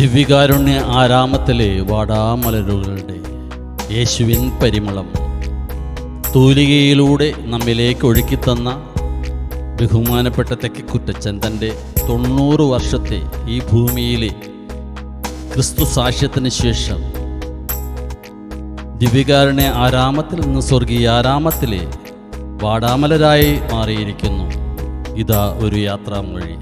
ദിവ്യകാരുണ്യ ആരാമത്തിലെ വാടാമലരുകളുടെ യേശുവിൻ പരിമളം. തൂലികയിലൂടെ നമ്മിലേക്ക് ഒഴുക്കിത്തന്ന ബഹുമാനപ്പെട്ട തെക്കിക്കുറ്റച്ചൻ തന്റെ തൊണ്ണൂറ് വർഷത്തെ ഈ ഭൂമിയിലെ ക്രിസ്തു സാക്ഷ്യത്തിന് ശേഷം ദിവ്യകാരുണ്യ ആരാമത്തിൽ നിന്ന് സ്വർഗീയ ആരാമത്തിലെ വാടാമലരായി മാറിയിരിക്കുന്നു. ഇതാ ഒരു യാത്രാമൊഴി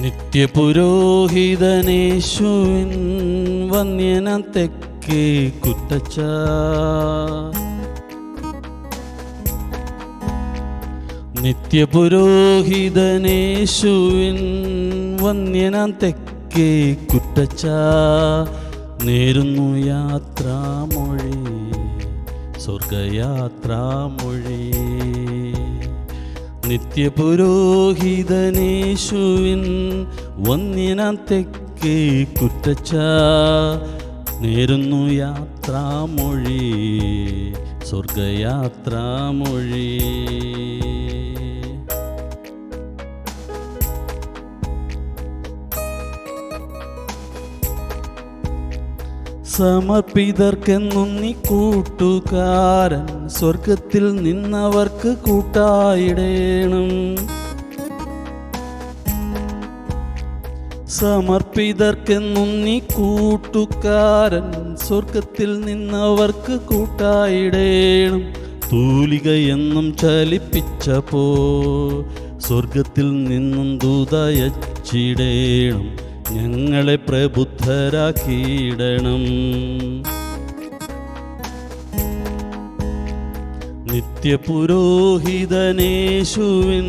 നിത്യപുരോഹിതനേശുവിൻ വന്യന തെക്കേ കുട്ടച്ച നിത്യപുരോഹിതനേശുവിൻ വന്യന തെക്കേ കുട്ടച്ച നേരുന്നു യാത്രാമൊഴി സ്വർഗയാത്രാമൊഴി. നിത്യപുരോഹിതനേശുവിൻ വന്യന തെക്കേ കുറ്റച്ച നേരുന്നു യാത്രാമൊഴി സ്വർഗയാത്രാമൊഴി. സമർപ്പിതർക്കെന്നും നീ കൂട്ടുകാരൻ സ്വർഗത്തിൽ നിന്നവർക്ക് കൂട്ടായിടേണം. സമർപ്പിതർക്കെന്നും നീ കൂട്ടുകാരൻ സ്വർഗത്തിൽ നിന്നവർക്ക് കൂട്ടായിടേണം. തൂലിക എന്നും ചലിപ്പിച്ചപ്പോ സ്വർഗത്തിൽ നിന്നും ദൂതയച്ചിടേണം. ഞങ്ങളെ പ്രബുദ്ധരാക്കിയിടണം. നിത്യപുരോഹിതനേശുവിൻ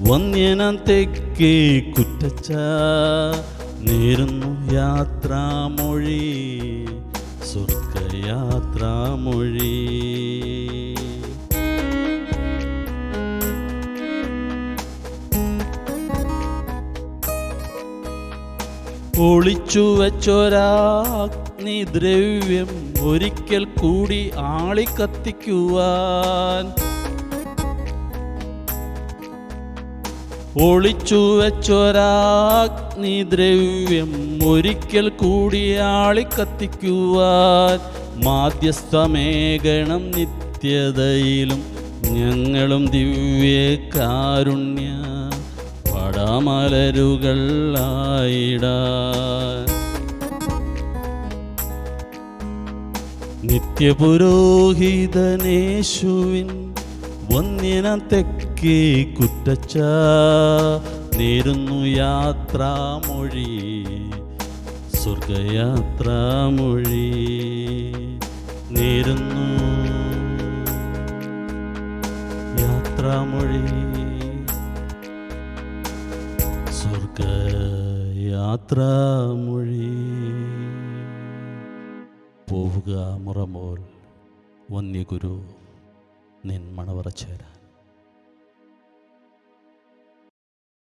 വന്യന തെക്കേ കുറ്റച്ച നേരുന്നു യാത്രാമൊഴി സ്വർഗയാത്രാമൊഴി. ഒളിച്ചു വച്ചൊരാഗ്നി ദ്രവ്യം ഒരിക്കൽ കൂടി ആളിക്കത്തിക്കുവാൻ. ഒളിച്ചു വെച്ചൊരാഗ്നി ദ്രവ്യം ഒരിക്കൽ കൂടി ആളിക്കത്തിക്കുവാൻ. മാധ്യസ്ഥമേകണം നിത്യതയിലും ഞങ്ങളും ദിവ്യ കാരുണ്യ പടമലരുകൾ ആയിടാൻ നിത്യപുരോഹിതനേശുവിൻ വന്യന തെക്കേ കുറ്റച്ച. നേരുന്നു യാത്രാമൊഴി സ്വർഗയാത്രാമൊഴി നേരുന്നു യാത്രാമൊഴി. സ്വർഗയാത്രാമൊഴി പോവുക മുറമോൽ വന്യഗുരു നിൻ മണവറച്ചേരാൻ